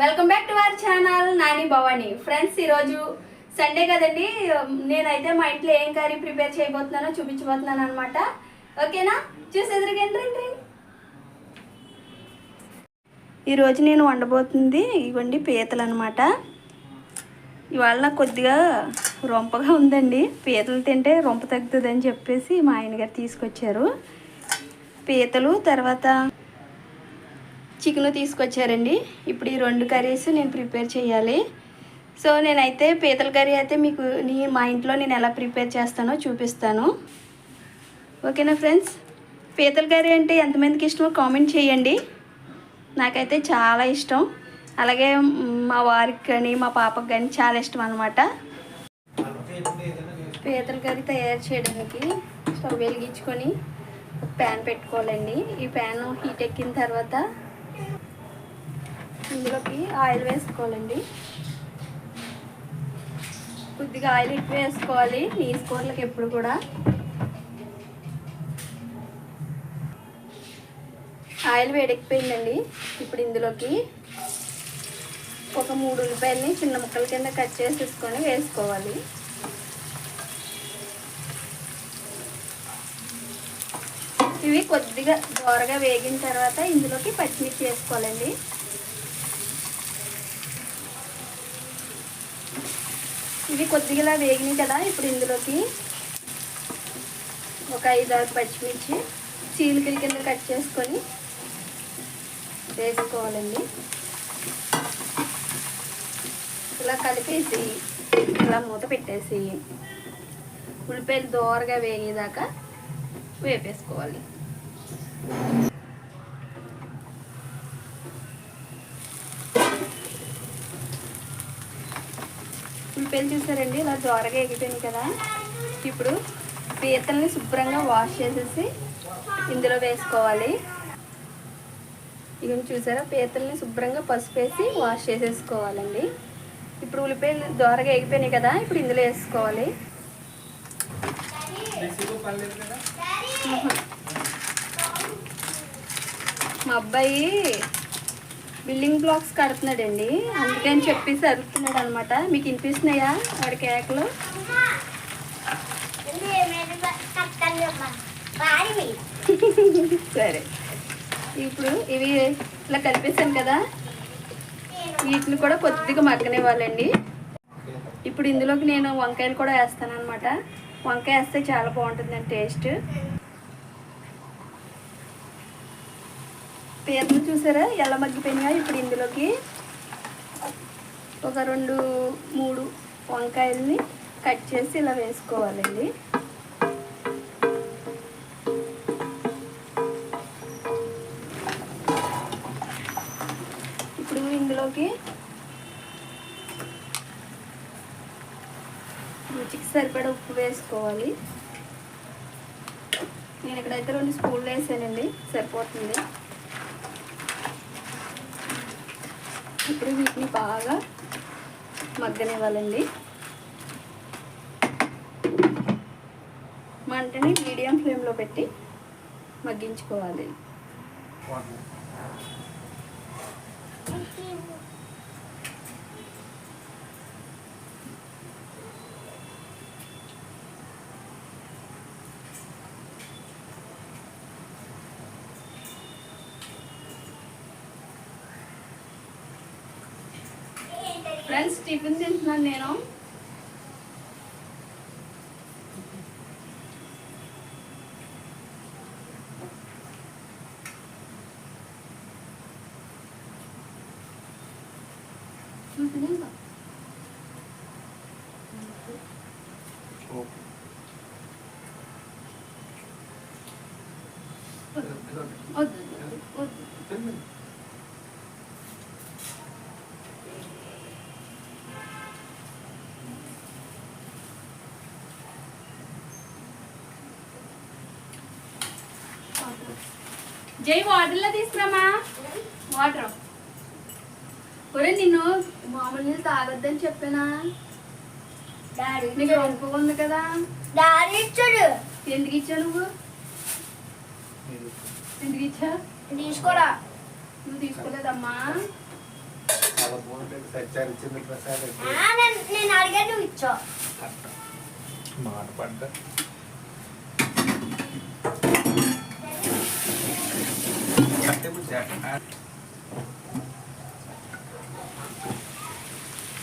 Welcome back to our channel Nani Bhavani friends ఈరోజు Sunday కదండి. నేనైతే మా ఇంట్లో ఏం కర్రీ ప్రిపేర్ చేయబోతున్నానో చూపించబోతున్నాను అనమాట ఓకేనా? చూసి ఎదురుగండి రండి ఈరోజు నేను వండబోతుంది ఇవ్వండి పీతలు అనమాట ఇవాళ నాకు కొద్దిగా రొంపగా ఉందండి. పీతలు తింటే రొంప తగ్గుతుందని చెప్పేసి మా ఆయన గారు తీసుకొచ్చారు. పీతలు తర్వాత చికెన్ తీసుకొచ్చారండి. ఇప్పుడు ఈ రెండు కర్రీస్ నేను ప్రిపేర్ చేయాలి. సో నేనైతే పీతల కర్రీ అయితే మీకు నీ మా ఇంట్లో నేను ఎలా ప్రిపేర్ చేస్తానో చూపిస్తాను. ఓకేనా ఫ్రెండ్స్? పీతల కర్రీ అంటే ఎంతమందికి ఇష్టమో కామెంట్ చేయండి. నాకైతే చాలా ఇష్టం. అలాగే మా వారికి కానీ మా పాపకి కానీ చాలా ఇష్టం అనమాట పీతల కర్రీ తయారు చేయడానికి స్టవ్ వెలిగించుకొని ప్యాన్ పెట్టుకోవాలండి. ఈ ప్యాన్ హీట్ ఎక్కిన తర్వాత ఇందులోకి ఆయిల్ వేసుకోవాలండి. కొద్దిగా ఆయిల్ ఎక్కువ వేసుకోవాలి నీసు కూరలకు ఎప్పుడు కూడా. ఆయిల్ వేడెక్కిపోయిందండి ఇప్పుడు ఇందులోకి ఒక మూడు ఉల్లిపాయలని చిన్న ముక్కల కింద కట్ చేసేసుకొని వేసుకోవాలి. ఇవి కొద్దిగా దోరగా వేగిన తర్వాత ఇందులోకి పచ్చిమిర్చి వేసుకోవాలండి. ఇవి కొద్దిగా ఇలా వేగినాయి కదా ఇప్పుడు ఇందులోకి ఒక ఐదు ఆరు పచ్చిమిర్చి చీలికల కింద కట్ చేసుకొని వేసుకోవాలండి. ఇలా కలిపేసి ఇలా మూత పెట్టేసి ఉల్లిపాయలు దోరగా వేగేదాకా వేపేసుకోవాలి. ఉల్లిపాయలు చూసారండి? ఇలా దోరగా ఎగిపోయింది కదా. ఇప్పుడు పీతల్ని శుభ్రంగా వాష్ చేసేసి ఇందులో వేసుకోవాలి. ఇక చూసారా? పీతల్ని శుభ్రంగా పసుపు వేసి వాష్ చేసేసుకోవాలండి. ఇప్పుడు ఉల్లిపాయలు దోరగా ఎగిపోయినాయి కదా ఇప్పుడు ఇందులో వేసుకోవాలి. మా అబ్బాయి బిల్డింగ్ బ్లాక్స్ కడుతున్నాడండి. అందుకని చెప్పేసి అరుస్తున్నాడు అనమాట మీకు వినిపిస్తున్నాయా వాడి కేకలు? సరే. ఇప్పుడు ఇవి ఇలా కలిపేసాను కదా. వీటిని కూడా కొద్దిగా మగ్గనివ్వాలండి. ఇప్పుడు ఇందులోకి నేను వంకాయలు కూడా వేస్తాను అనమాట వంకాయ వేస్తే చాలా బాగుంటుందండి టేస్ట్. పీతలు చూసారా? ఎలా మగ్గిపోయినాయో ఇప్పుడు ఇందులోకి. ఒక రెండు మూడు వంకాయల్ని కట్ చేసి ఇలా వేసుకోవాలండి. ఇప్పుడు ఇందులోకి రుచికి సరిపడా ఉప్పు వేసుకోవాలి. నేను ఇక్కడైతే రెండు స్పూన్లు వేసానండి. సరిపోతుంది. ఇప్పుడు వీటిని బాగా మగ్గనివ్వాలండి. మంటని మీడియం ఫ్లేమ్లో పెట్టి మగ్గించుకోవాలి. ఫ్రెండ్స్ టిఫిన్ తింటున్నాను నేను చూసినా జై వాటర్లో తీసుకురామా? వాటర్ ఒరే నిన్ను మామూలు నీళ్ళు తాగొద్దని చెప్పానా? నీకు రొంపు ఉంది కదా? డాడీ ఇచ్చాడు. ఎందుకు ఇచ్చావు నువ్వు? ఎందుకు ఇచ్చా తీసుకోరా. నువ్వు తీసుకోలేదమ్మా. నేను- నేను అడిగా నువ్వు ఇచ్చావు. మాట పడ్డ.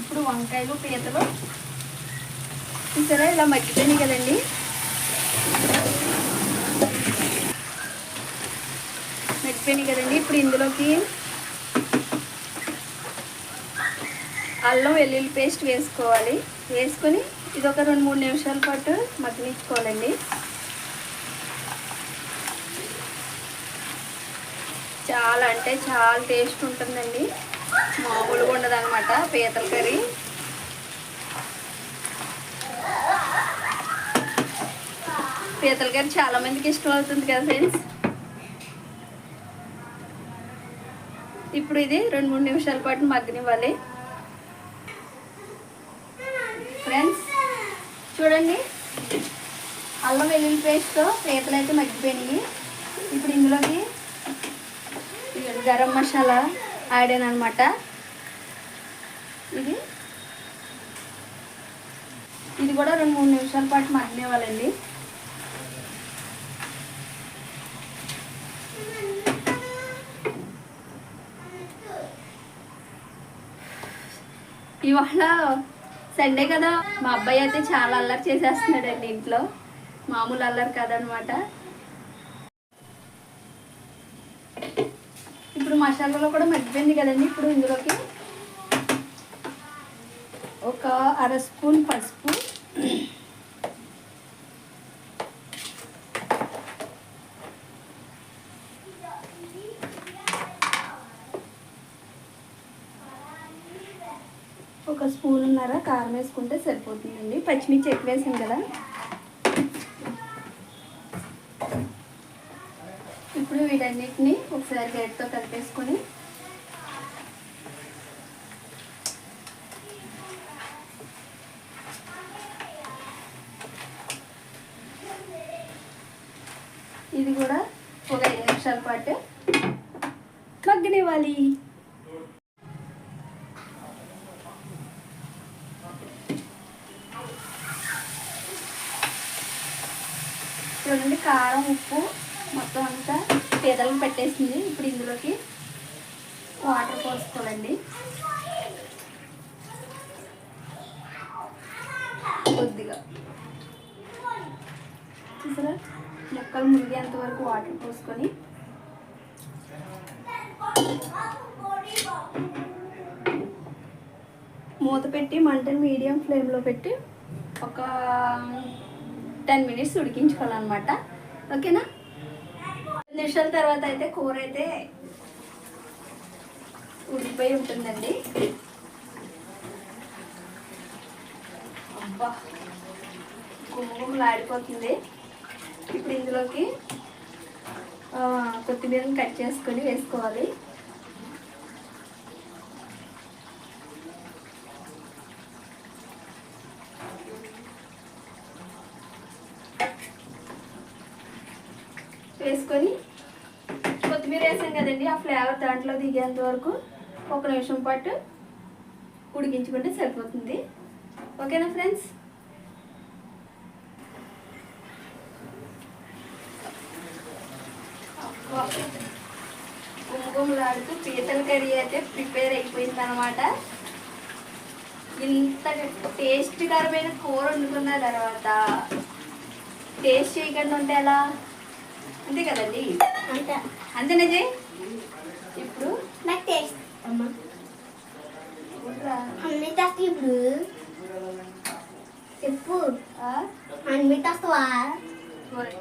ఇప్పుడు వంకాయలు పీతలు. చూసారా ఇలా మగ్గిపోయినాయి కదండి. మగ్గిపోయినాయి కదండి. ఇప్పుడు ఇందులోకి అల్లం వెల్లుల్లి పేస్ట్ వేసుకోవాలి. వేసుకొని ఇది ఒక రెండు మూడు నిమిషాల పాటు మగ్గనిచ్చుకోవాలండి. చాలా అంటే చాలా టేస్ట్ ఉంటుందండి. మామూలుగా ఉండదు అనమాట పీతల కర్రీ. పీతల కర్రీ చాలా మందికి ఇష్టం అవుతుంది కదా ఫ్రెండ్స్ ఇప్పుడు ఇది రెండు మూడు నిమిషాల పాటు మగ్గనివ్వాలి. ఫ్రెండ్స్ చూడండి. అల్లం వెల్లుల్లి పేస్ట్తో పీతలు అయితే మగ్గిపోయినాయి. ఇప్పుడు ఇందులోకి గరం మసాలా ఆడాను అనమాట ఇది. ఇది కూడా రెండు మూడు నిమిషాల పాటు మగ్గనివ్వాలండి. ఇవాళ సండే కదా. మా అబ్బాయి అయితే చాలా అల్లరి చేసేస్తున్నాడండి ఇంట్లో. మామూలు అల్లరి కాదనమాట ఇప్పుడు మసాలాలో కూడా మగ్గిపోయింది కదండి. ఇప్పుడు ఇందులోకి ఒక అర స్పూన్ పసుపు. ఒక స్పూన్ ఉన్నారా కారం వేసుకుంటే సరిపోతుందండి. పచ్చిమిర్చి ఎక్కువ వేసాం కదా. ఇప్పుడు వీటన్నిటిని ఒకసారి గరిటతో కలిపేసుకొని ఇది కూడా ఒక ఐదు నిమిషాల పాటు మగ్గనివ్వాలి. చూడండి కారం ఉప్పు మొత్తం అంతా పీతలను పెట్టేసింది. ఇప్పుడు ఇందులోకి వాటర్ పోసుకోవాలండి. కొద్దిగా. చూసారా? ముక్కలు మురిగేంత వరకు వాటర్ పోసుకొని. మూత పెట్టి మంటను మీడియం ఫ్లేమ్లో పెట్టి ఒక టెన్ మినిట్స్ ఉడికించుకోవాలన్నమాట. ఓకేనా? నిమిషాల తర్వాత అయితే కూర అయితే ఉడికిపోయి ఉంటుందండి. అబ్బా గుమ్మగుమ్మలాడిపోతుంది ఇప్పుడు ఇందులోకి కొత్తిమీరని కట్ చేసుకొని వేసుకోవాలి. వేసుకొని కొత్తిమీర కదండి ఆ ఫ్లేవర్ దాంట్లో దిగేంత వరకు ఒక నిమిషం పాటు ఉడికించుకుంటే సరిపోతుంది. ఓకేనా ఫ్రెండ్స్? గుమగుమలాడుతూ పీతల కర్రీ అయితే ప్రిపేర్ అయిపోయింది అనమాట ఇంత టేస్ట్కరమైన కూర వండుకున్న తర్వాత టేస్ట్ చేయకుండా ఉంటే ఎలా? అంతే కదండి. అంతే. అంతేనా జై ఇప్పుడు నాకు అమ్మా. ఇప్పుడు. చెప్పు. డోరే.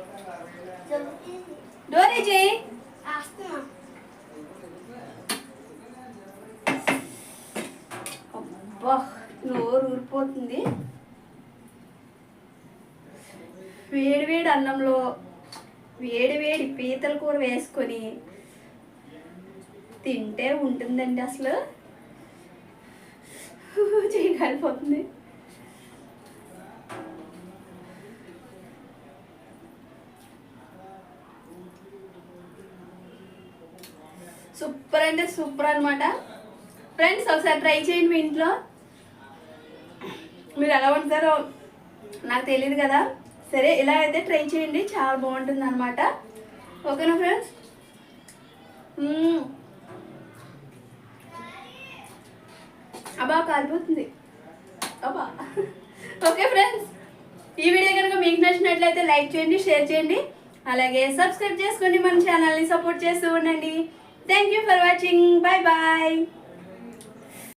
డోరే జై? వేస్తున్నా అబ్బా నోరు ఊరిపోతుంది. వేడి వేడి అన్నంలో వేడి వేడి పీతల కూర వేసుకొని తింటే ఉంటుందండి అసలు. చేయగలిపోతుంది సూపర్ అంటే సూపర్ అనమాట ఫ్రెండ్స్ ఒకసారి ట్రై చేయండి మీ ఇంట్లో. మీరు ఎలా ఉంటారో నాకు తెలియదు కదా. సరే ఇలా అయితే ట్రై చేయండి. చాలా బాగుంటుంది అనమాట ఓకేనా ఫ్రెండ్స్? అబ్బా కాలిపోతుంది. అబ్బా. ఓకే ఫ్రెండ్స్ ఈ వీడియో కనుక మీకు నచ్చినట్లయితే లైక్ చేయండి షేర్ చేయండి. అలాగే సబ్స్క్రైబ్ చేసుకోండి మన ఛానల్ని సపోర్ట్ చేస్తూ ఉండండి. Thank you for watching bye bye